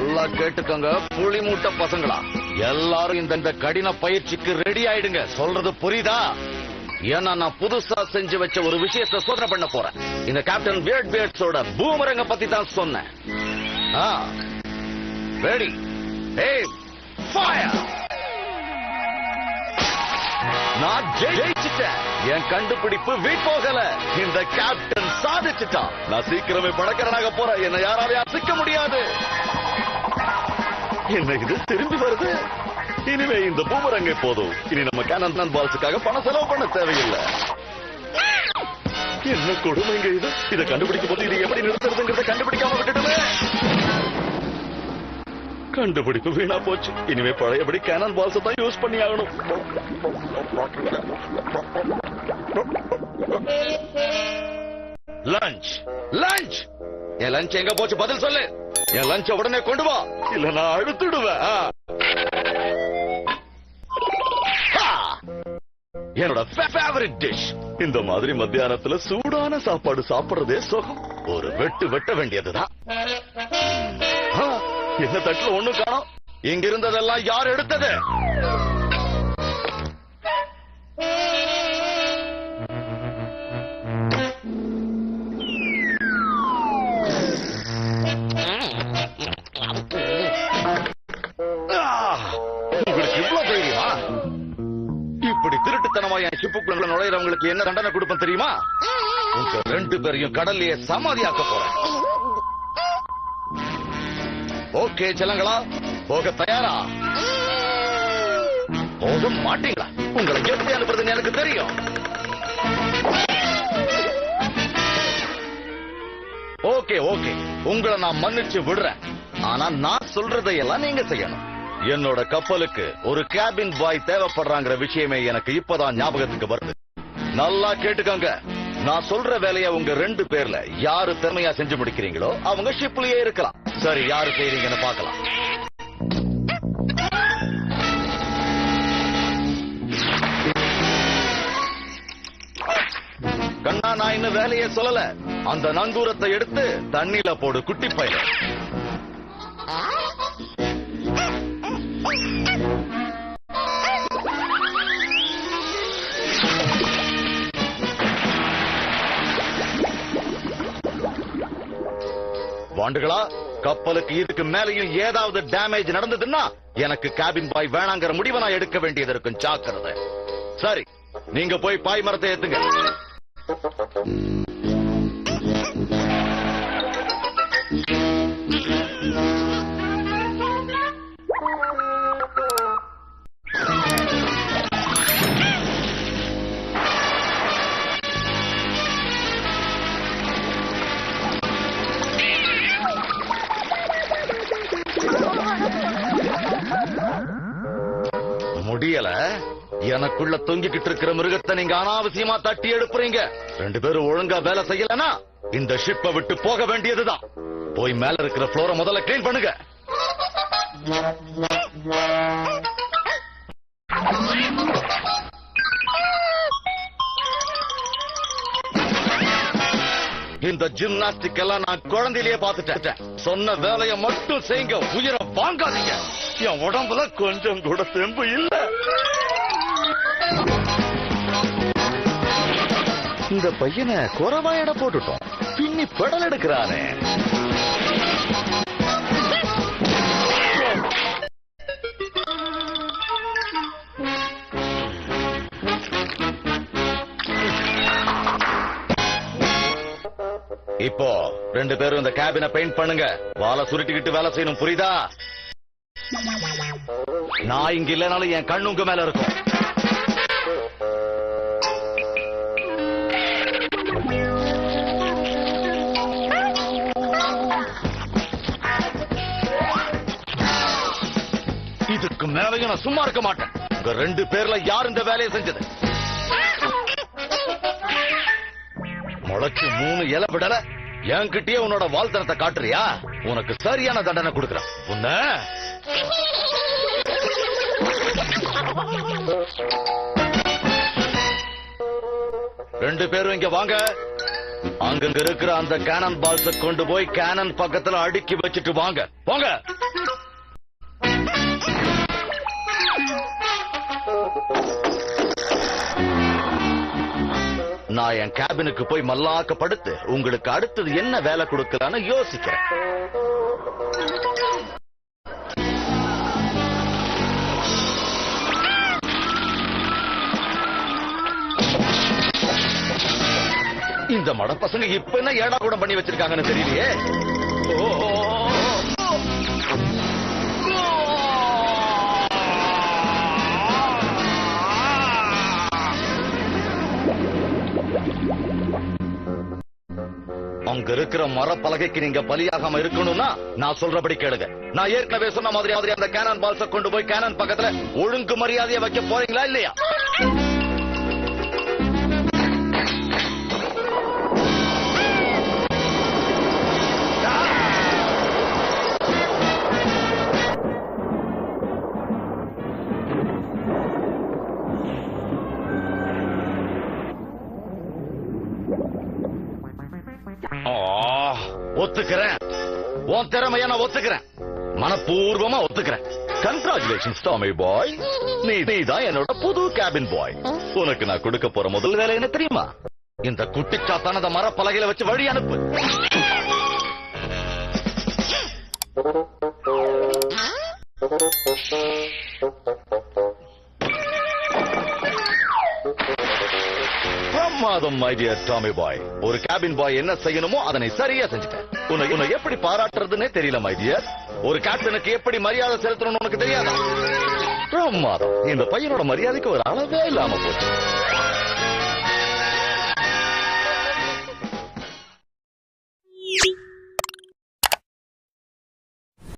நல்லா கேட்டுக்கோங்க புளி மூட்டை பசங்களா. எல்லாரும் இந்த இந்த கடின பயிற்சிக்கு ரெடி ஆயிடுங்க. சொல்றது புரியுதா? ஏன்னா நான் புதுசா செஞ்சு வச்ச ஒரு விஷயத்த சோதனை பண்ண போறேன். இந்த கேப்டன் பியர்ட் பியர்ட்ஸோட பூமரங்க பத்தி தான் சொன்னேன். ரெடி ஏய் ஃபயர் நான் ஜெயிச்சிட்டேன். என் கண்டுபிடிப்பு வீட் போகல. இந்த கேப்டன் சாதிச்சுட்டான். நான் சீக்கிரமே பணக்காரனாக போறேன். என்ன யாராலையும் அசைக்க முடியாது. என்ன இது? திரும்பி வருது? இனிமே இந்த பூமரங்கை போதும். இனி நம்ம கேனன் பால்ஸுக்காக பணம் செலவு பண்ண தேவையில்லை. என்ன கொடுமைங்க இது? இதை கண்டுபிடிக்கும் போது இது எப்படி நிறுத்துறதுங்கிறத கண்டுபிடிக்காம விட்டுட்டுமே. கண்டுபிடிப்பு வீணா போச்சு. இனிமே பழையபடி கேனன் பால்ஸ் தான் யூஸ் பண்ணி ஆகணும் லஞ்ச் லஞ்ச் என் லஞ்ச் எங்க போச்சு? பதில் சொல்லு. என் லஞ்ச உடனே கொண்டு வா. இல்ல நான் அழுத்துடுவேன். என்னோட ஃபேவரட் டிஷ் இந்த மாதிரி மத்தியானத்துல சூடான சாப்பாடு சாப்பிடுறதே சுகம். ஒரு வெட்டு வெட்ட வேண்டியதுதான். என்ன தட்டுல ஒண்ணு காணோம். இங்க இருந்ததெல்லாம் யார் எடுத்தது? என் ஷிப்புக்குள்ள நுழையிறவங்களுக்கு என்ன தண்டனை கொடுப்பேன் தெரியுமா? உங்க ரெண்டு பேரையும் கடல்லையே சமாதியாக்க போறேன். ஓகே செல்லங்களா போக தயாரா? போக மாட்டீங்களா? உங்களை எப்படி அனுப்புறதுன்னு எனக்கு தெரியும். Okay okay. உங்களை நான் மன்னிச்சு விடுறேன். ஆனா நான் சொல்றதையெல்லாம் நீங்க செய்யணும். என்னோட கப்பலுக்கு ஒரு கேபின் பாய் தேவைப்படுறாங்கிற விஷயமே எனக்கு இப்பதான் ஞாபகத்துக்கு வருது. நல்லா கேட்டுக்கோங்க. நான் சொல்ற வேலையை உங்க ரெண்டு பேர்ல யாரு திறமையா செஞ்சு முடிக்கிறீங்களோ அவங்க ஷிப்லயே இருக்கலாம். சரி யாரு செய்றீங்கன்னு பாக்கலாம் கண்ணா நான் இன்னும் வேலையை சொல்லல. அந்த நங்கூரத்தை எடுத்து தண்ணியில போடு குட்டி பையல ஆண்டுகளா? கப்பலுக்கு இதுக்கு மேலையும் ஏதாவது டேமேஜ் நடந்ததுன்னா எனக்கு கேபின் பாய் வேணாங்கிற முடிவை நான் எடுக்க வேண்டியது இருக்கும். ஜாக்கிரதை. சரி நீங்க போய் பாய் மரத்தை ஏத்துங்க. புரியல எனக்குள்ள தொங்கிக்கிட்டு இருக்கிற மிருகத்தை நீங்க அனாவசியமா தட்டி எடுப்புறீங்க. ரெண்டு பேரும் ஒழுங்கா வேலை செய்யலனா இந்த ஷிப்பை விட்டு போக வேண்டியதுதான். போய் மேல இருக்கிற ஃப்ளோரை முதல்ல கிளீன் பண்ணுங்க. இந்த ஜிம்னாஸ்டிக் எல்லாம் நான் குழந்தையிலேயே பார்த்துட்டேன். சொன்ன வேலையை மட்டும் செய்யுங்க. உயிரை வாங்காதீங்க. என் உடம்புல கொஞ்சம் கூட தெம்பு இல்ல. இந்த பையனை குறவா எடை போட்டுட்டோம். பின்னி பெடல் எடுக்கிறானே. இப்போ ரெண்டு பேரும் இந்த கேபினை பெயிண்ட் பண்ணுங்க. வாழை சுருட்டிக்கிட்டு வேலை செய்யணும் புரியுதா? நான் இங்க இல்லைனாலும் என் கண்ணு உங்க மேல இருக்கும். இதுக்கு மேலையும் நான் சும்மா இருக்க மாட்டேன். உங்க ரெண்டு பேர்ல யார் இந்த வேலையை செஞ்சது? முளைச்சு மூணு இலை விடல. என்கிட்டயே உன்னோட வாழ்த்தனத்தை காட்டுறியா? உனக்கு சரியான தண்டனை கொடுக்கறேன். உன்ன ரெண்டு பேரும் இங்க வாங்க. அங்க இருக்கிற அந்த கேனன் பால்ஸ கொண்டு போய் கேனன் பக்கத்துல அடுக்கி வச்சுட்டு வாங்க. போங்க. நான் என் கேபினுக்கு போய் மல்லாக்கப்படுத்து உங்களுக்கு அடுத்தது என்ன வேலை கொடுக்கலான்னு யோசிக்கிறேன். இந்த மட பசங்க இப்ப என்ன ஏடா கூட பண்ணி வச்சிருக்காங்கன்னு தெரியலையே. அங்க இருக்கிற மரப்பலகைக்கு நீங்க பலியாகாம இருக்கணும்னா நான் சொல்றபடி கேளுங்க. நான் ஏற்கனவே சொன்ன மாதிரி மாதிரி அந்த கேனன் பால்ஸ கொண்டு போய் கேனன் பக்கத்துல ஒழுங்கு மரியாதையை வைக்க போறீங்களா இல்லையா? ஒத்துக்கிறேன். உன் திறமைய நான் ஒத்துக்கிறேன். மனப்பூர்வமா ஒத்துக்கிறேன். கங்க்ராச்சுலேஷன் டாமி பாய் நீ தான் என்னோட புது கேபின் பாய் உனக்கு நான் கொடுக்க போற முதல் வேலை என்ன தெரியுமா? இந்த குட்டிச்சாத்தானத மரப்பலகையில வச்சு வழி அனுப்பு. பிரமாதம் மை டியர் டாமி பாய் ஒரு கேபின் பாய் என்ன செய்யணுமோ அதனை சரியா செஞ்சுட்டேன். உன்னை உன்னை எப்படி பாராட்டுறதுன்னே தெரியல மை டியர் ஒரு கேப்டனுக்கு எப்படி மரியாதை செலுத்தணும்னு உனக்கு தெரியாதா? பிரமாதம் இந்த பையனோட மரியாதைக்கு ஒரு அளவே இல்லாம போச்சு.